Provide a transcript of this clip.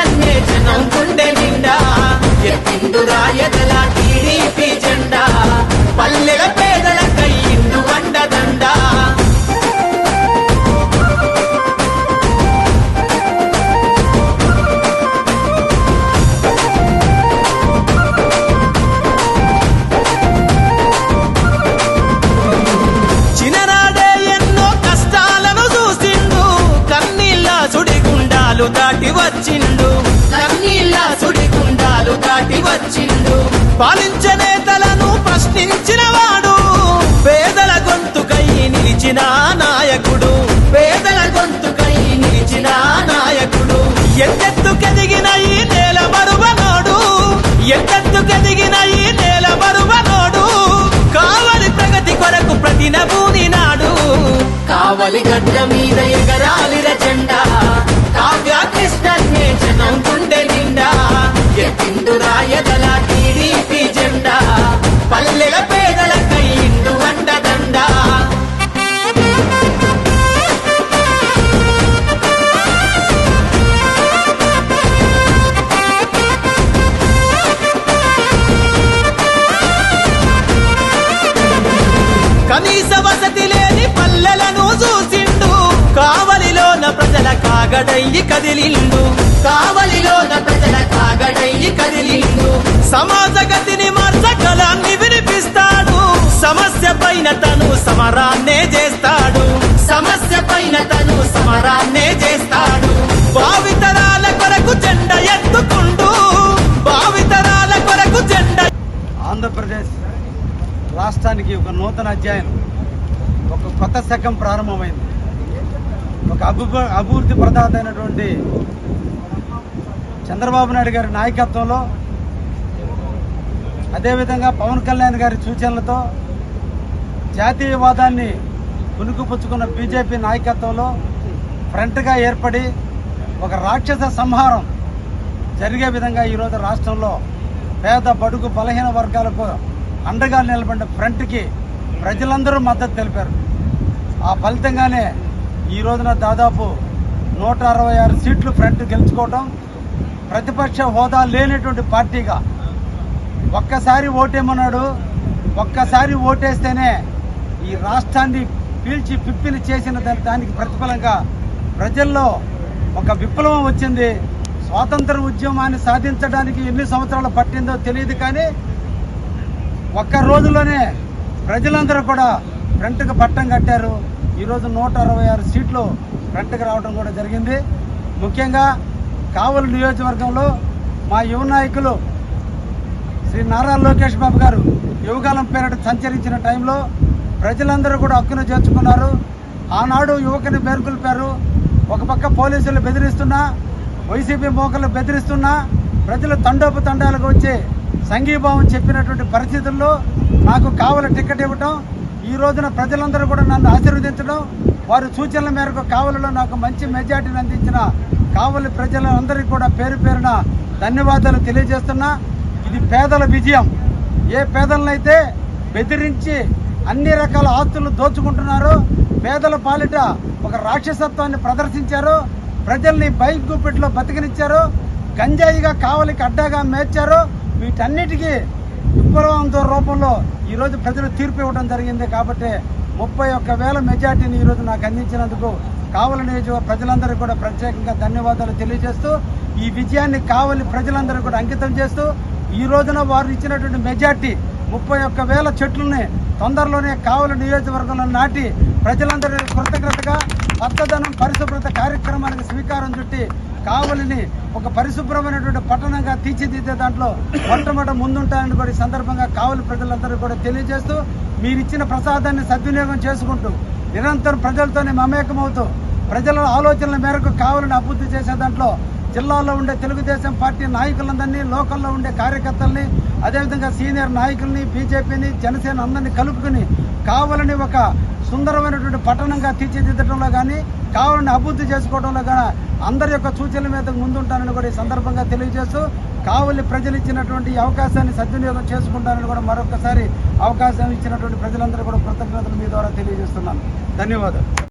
జనం గుండె నిండా ఎత్తిండు రాయదల టీడీపీ జెండా పల్లెల గుండాలు దాటి వచ్చిండు. కన్నీళ్ళ సుడిగుండాలు దాటి వచ్చిండు. పాలించే నేతలను ప్రశ్నించిన వాడు. పేదల గొంతుకై నిలిచిన నాయకుడు. పేదల గొంతుకై నిలిచిన నాయకుడు. ఎత్తెత్తుకెదిగిన ఈ నేల మరువనోడు ఎత్తెత్తుకెదిగిన ఈ నేల మరువనోడు కావలి ప్రగతి కొరకు ప్రతినభూని నాడు. కావలి గడ్డ మీద ఎగరాలిర జెండా. కాగడయ్యి కదిలిండు కావలిలోన ప్రజల కాగడయ్యి కదిలిండు సమాజ గతిని మార్చగలాన్ని వినిపిస్తాడు. సమస్య పైన తను సమరాన్నే చేస్తాడు. సమస్య పైన తను సమరాన్నే చేస్తాడు. భావితరాల కొరకు జెండ ఎత్తుకుండు. భావితరాల కొరకు జెండ ఆంధ్రప్రదేశ్ రాష్ట్రానికి ఒక నూతన అధ్యాయం. ఒక కొత్త శకం ప్రారంభమైంది. ఒక అభి అభివృద్ధి ప్రదాత అయినటువంటి చంద్రబాబు నాయుడు గారి నాయకత్వంలో అదేవిధంగా పవన్ కళ్యాణ్ గారి సూచనలతో జాతీయవాదాన్ని పుణుకుపుచ్చుకున్న బీజేపీ నాయకత్వంలో ఫ్రంట్గా ఏర్పడి ఒక రాక్షస సంహారం జరిగే విధంగా ఈరోజు రాష్ట్రంలో పేద బడుగు బలహీన వర్గాలకు అండగా నిలబడిన ఫ్రంట్కి ప్రజలందరూ మద్దతు తెలిపారు. ఆ ఫలితంగానే ఈ రోజున దాదాపు నూట అరవై ఆరు సీట్లు ఫ్రంట్ గెలుచుకోవటం ప్రతిపక్ష హోదా లేనటువంటి పార్టీగా ఒక్కసారి ఓటేమన్నాడు ఒక్కసారి ఓటేస్తేనే ఈ రాష్ట్రాన్ని పీల్చి పిప్పిని చేసిన దానికి ప్రతిఫలంగా ప్రజల్లో ఒక విప్లవం వచ్చింది. స్వాతంత్ర ఉద్యమాన్ని సాధించడానికి ఎన్ని సంవత్సరాలు పట్టిందో తెలియదు కానీ ఒక్క రోజులోనే ప్రజలందరూ కూడా ఫ్రంట్కి పట్టం కట్టారు. ఈరోజు నూట అరవై ఆరు సీట్లు ఫ్రంట్కి రావడం కూడా జరిగింది. ముఖ్యంగా కావలి నియోజకవర్గంలో మా యువ నాయకులు శ్రీ నారా లోకేష్ బాబు గారు యువకాలం పేరిట సంచరించిన టైంలో ప్రజలందరూ కూడా హక్కును చేర్చుకున్నారు. ఆనాడు యువకుని మేల్కొల్పారు ఒక పక్క పోలీసులు బెదిరిస్తున్నా వైసీపీ మోకలు బెదిరిస్తున్నా ప్రజలు తండోపు తండాలకు వచ్చి సంఘీభావం చెప్పినటువంటి పరిస్థితుల్లో నాకు కావలి టికెట్ ఇవ్వటం ఈ రోజున ప్రజలందరూ కూడా నన్ను ఆశీర్వదించడం వారి సూచనల మేరకు కావలిలో నాకు మంచి మెజార్టీని అందించిన కావలి ప్రజలందరికీ కూడా పేరు పేరున ధన్యవాదాలు తెలియజేస్తున్నా. ఇది పేదల విజయం. ఏ పేదలనైతే బెదిరించి అన్ని రకాల ఆస్తులు దోచుకుంటున్నారో పేదల పాలిట ఒక రాక్షసత్వాన్ని ప్రదర్శించారు ప్రజల్ని బైక్ గుప్పిట్లో బతికినిచ్చారు గంజాయిగా కావలికి అడ్డాగా మేర్చారు వీటన్నిటికీ ఉగ్రవాద రూపంలో ఈరోజు ప్రజలు తీర్పు ఇవ్వడం జరిగింది కాబట్టి ముప్పై ఒక్క వేల మెజార్టీని ఈరోజు నాకు అందించినందుకు కావలి నియోజక ప్రజలందరికీ కూడా ప్రత్యేకంగా ధన్యవాదాలు తెలియజేస్తూ ఈ విజయాన్ని కావలి ప్రజలందరూ కూడా అంకితం చేస్తూ ఈ రోజున వారు ఇచ్చినటువంటి మెజార్టీ ముప్పై ఒక్క వేల చెట్లని తొందరలోనే కావలి నియోజకవర్గంలో నాటి ప్రజలందరి కృతజ్ఞతగా పచ్చదనం పరిశుభ్రత కార్యక్రమానికి శ్రీకారం చుట్టి కావలిని ఒక పరిశుభ్రమైనటువంటి పట్టణంగా తీర్చిదిద్దే దాంట్లో మొట్టమొదట ముందుంటాయని కూడా సందర్భంగా కావలి ప్రజలందరూ కూడా తెలియజేస్తూ మీరు ఇచ్చిన ప్రసాదాన్ని సద్వినియోగం చేసుకుంటూ నిరంతరం ప్రజలతోనే మమేకమవుతూ ప్రజల ఆలోచనల మేరకు కావాలని అభివృద్ధి చేసే దాంట్లో జిల్లాలో ఉండే తెలుగుదేశం పార్టీ నాయకులందరినీ లోకల్లో ఉండే కార్యకర్తల్ని అదేవిధంగా సీనియర్ నాయకుల్ని బీజేపీని జనసేన అందరినీ కలుపుకుని కావాలని ఒక సుందరమైనటువంటి పట్టణంగా తీర్చిదిద్దడంలో కానీ కావాలని అభివృద్ధి చేసుకోవడంలో కానీ అందరి యొక్క సూచనల మీద ముందుంటానని కూడా ఈ సందర్భంగా తెలియజేస్తూ కావలి ప్రజలు ఇచ్చినటువంటి అవకాశాన్ని సద్వినియోగం చేసుకుంటానని కూడా మరొకసారి అవకాశం ఇచ్చినటువంటి ప్రజలందరూ కూడా కృతజ్ఞతలు మీ ద్వారా తెలియజేస్తున్నాను. ధన్యవాదాలు.